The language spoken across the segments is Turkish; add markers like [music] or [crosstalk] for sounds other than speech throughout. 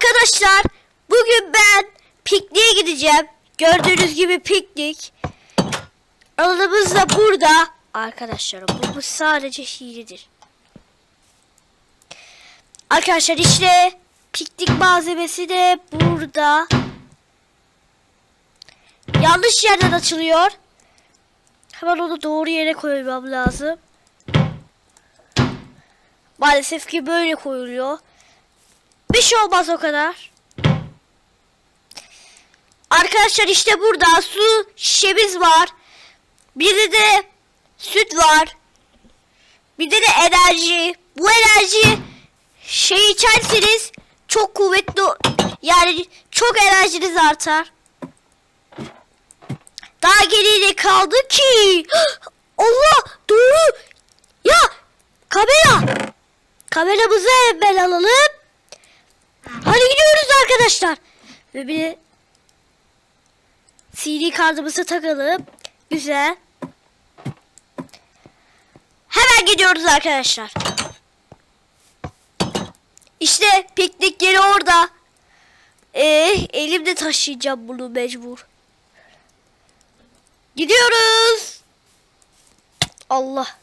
Arkadaşlar bugün ben pikniğe gideceğim. Gördüğünüz gibi piknik. Alanımız da burada. Arkadaşlar bu, bu sadece hiledir. Arkadaşlar işte piknik malzemesi de burada. Yanlış yerden açılıyor. Hemen onu doğru yere koymam lazım. Maalesef ki böyle koyuluyor. Bir şey olmaz o kadar. Arkadaşlar işte burada su şişemiz var. Bir de, süt var. Bir de de enerji. Bu enerji şey içerseniz çok kuvvetli yani çok enerjiniz artar. Daha geriye kaldı ki. [gasps] Allah doğru. Ya kamera. Kameramızı hemen alalım. Hadi gidiyoruz arkadaşlar. Ve bir CD kartımızı takalım. Güzel. Hemen gidiyoruz arkadaşlar. İşte piknik yeri orada. Ee, elimde taşıyacağım bunu mecbur. Gidiyoruz. Allah.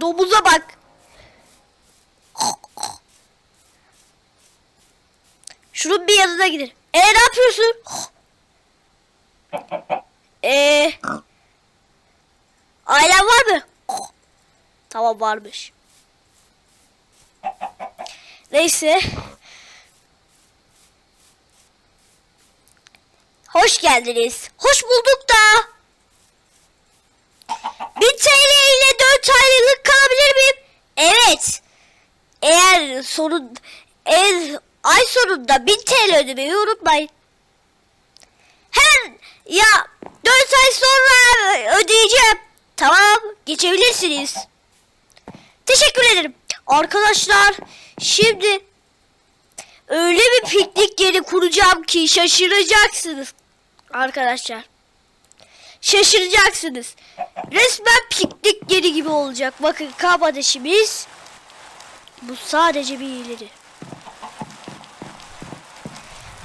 Domuza bak. Şunun bir yanına gidelim. E ne yapıyorsun? E Ailen var mı? Tamam varmış. Neyse. Hoş geldiniz. Hoş bulduk da. 1000 TL ile 4 aylık Eğer sonun eğer ay sonunda 1000 TL ödemeyi unutmayın. Hemen ya 4 ay sonra ödeyeceğim. Tamam geçebilirsiniz. Teşekkür ederim. Arkadaşlar şimdi öyle bir piknik yeri kuracağım ki şaşıracaksınız. Arkadaşlar. Şaşıracaksınız. Resmen piknik yeri gibi olacak. Bakın kamp ateşimiz. Bu sadece bir ileri.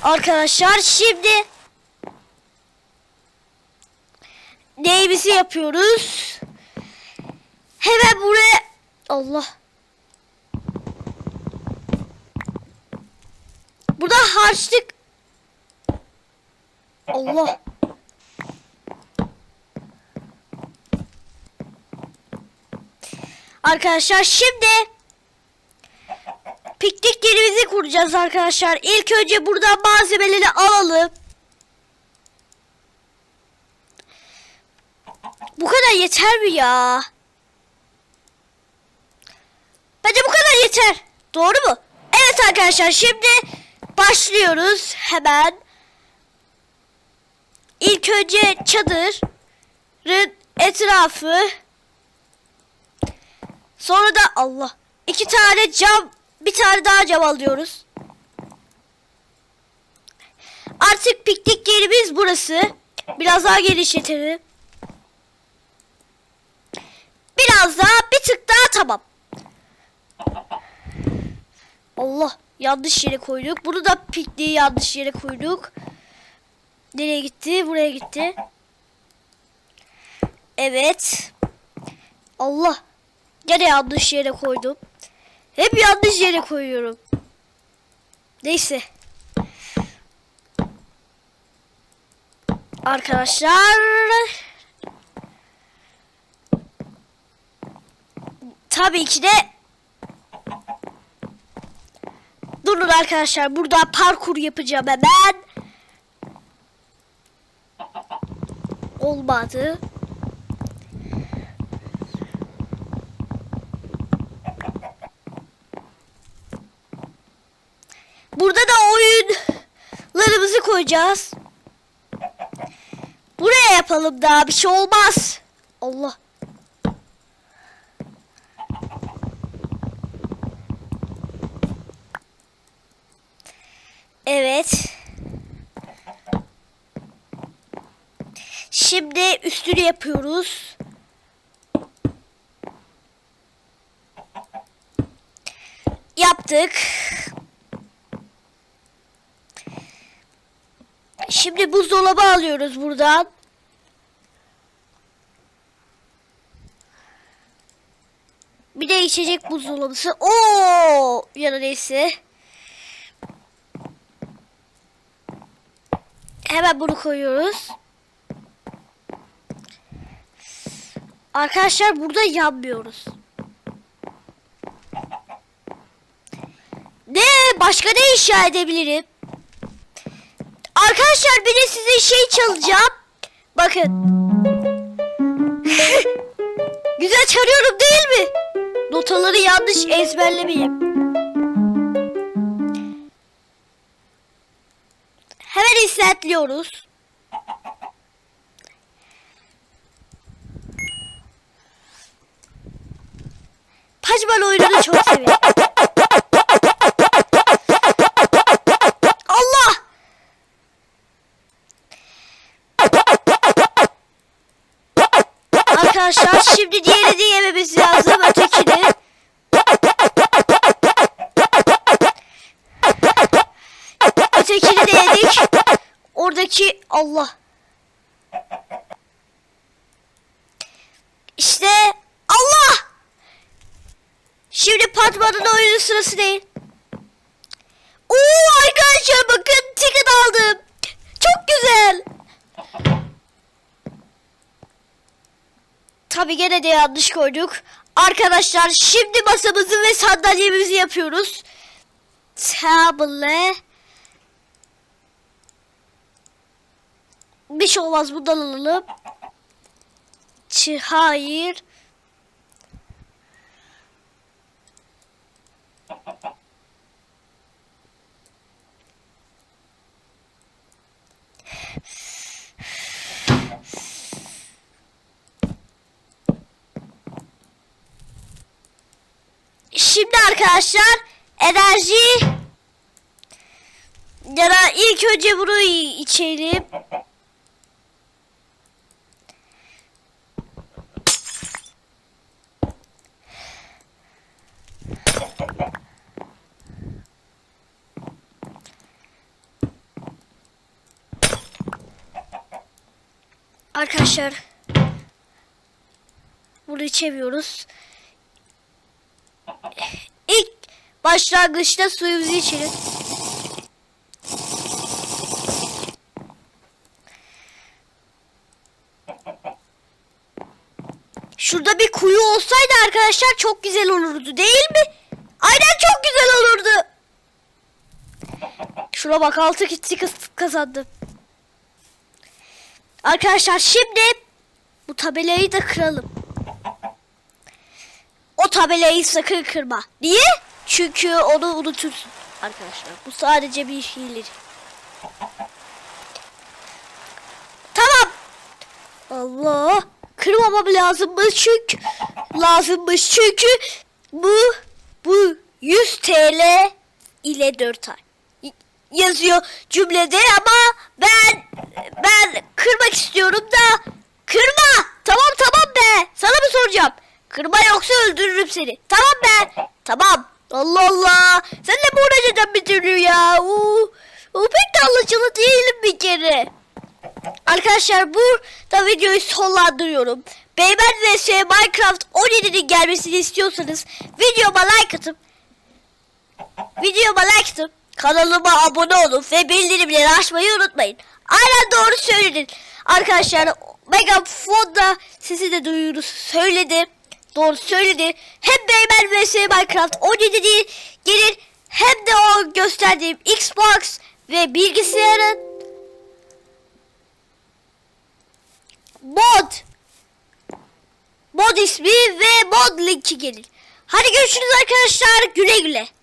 Arkadaşlar şimdi neyimizi yapıyoruz? Hemen buraya Allah. Burada harçlık Allah. Arkadaşlar şimdi piknik yerimizi kuracağız arkadaşlar. İlk önce buradan malzemeleri alalım. Bu kadar yeter mi ya? Bence bu kadar yeter. Doğru mu? Evet arkadaşlar şimdi başlıyoruz hemen. İlk önce çadırın etrafı Sonra da Allah. iki tane cam, bir tane daha cam alıyoruz. Artık piknik yerimiz burası. Biraz daha genişletelim. Biraz daha, bir tık daha tamam. Allah, yanlış yere koyduk. Bunu da pikniği yanlış yere koyduk. Nereye gitti? Buraya gitti. Evet. Allah. Gene yanlış yere koydum. Hep yanlış yere koyuyorum. Neyse. Arkadaşlar. Tabii ki de Durun arkadaşlar burada parkur yapacağım hemen. Olmadı. Burada da oyunlarımızı koyacağız. Buraya yapalım daha bir şey olmaz. Allah. Evet. Şimdi üstünü yapıyoruz. Yaptık. Şimdi buzdolabı alıyoruz buradan. Bir de içecek buzdolabısı. Oo, ya da neyse. Hemen bunu koyuyoruz. Arkadaşlar burada yanmıyoruz. Ne? Başka ne inşa edebilirim? Arkadaşlar bir de size şey çalacağım. Bakın. [laughs] Güzel çalıyorum değil mi? Notaları yanlış ezberlemeyeyim. Hemen işaretliyoruz. Pacman oyununu çok seviyorum. Allah. İşte Allah! Şimdi Patman'ın oyunu sırası değil. Oo arkadaşlar bakın ticket aldım. Çok güzel. Tabi gene de yanlış koyduk. Arkadaşlar şimdi masamızı ve sandalyemizi yapıyoruz. Table. Şey olmaz bundan alalım. Çı hayır. Şimdi arkadaşlar enerji ya da ilk önce bunu içelim. Arkadaşlar bunu içemiyoruz. İlk başlangıçta suyumuzu içelim. Şurada bir kuyu olsaydı arkadaşlar çok güzel olurdu değil mi? Aynen çok güzel olurdu. Şuna bak altı gitti kazandım. Arkadaşlar şimdi bu tabelayı da kıralım. O tabelayı sakın kırma. Niye? Çünkü onu unutursun arkadaşlar. Bu sadece bir hile. Tamam. Allah. Kırmamam lazımmış çünkü lazımmış çünkü bu bu 100 TL ile 4 ay yazıyor cümlede ama ben ben kırmak istiyorum da kırma. Tamam tamam be. Sana mı soracağım? Kırma yoksa öldürürüm seni. Tamam be. Tamam. Allah Allah. Sen de bu uğraşacağım bir türlü ya. Uu, uu, pek de anlaşılı değilim bir kere. Arkadaşlar burada videoyu sonlandırıyorum. Beymen vs Minecraft 17'nin gelmesini istiyorsanız videoma like atıp videoma like atıp kanalıma abone olun ve bildirimleri açmayı unutmayın. Aynen doğru söyledin. Arkadaşlar Megafon da sizi de duyuru söyledi. Doğru söyledi. Hem Beymen vs Minecraft 17 değil gelir hem de o gösterdiğim Xbox ve bilgisayarın mod mod ismi ve mod linki gelir. Hadi görüşürüz arkadaşlar. Güle güle.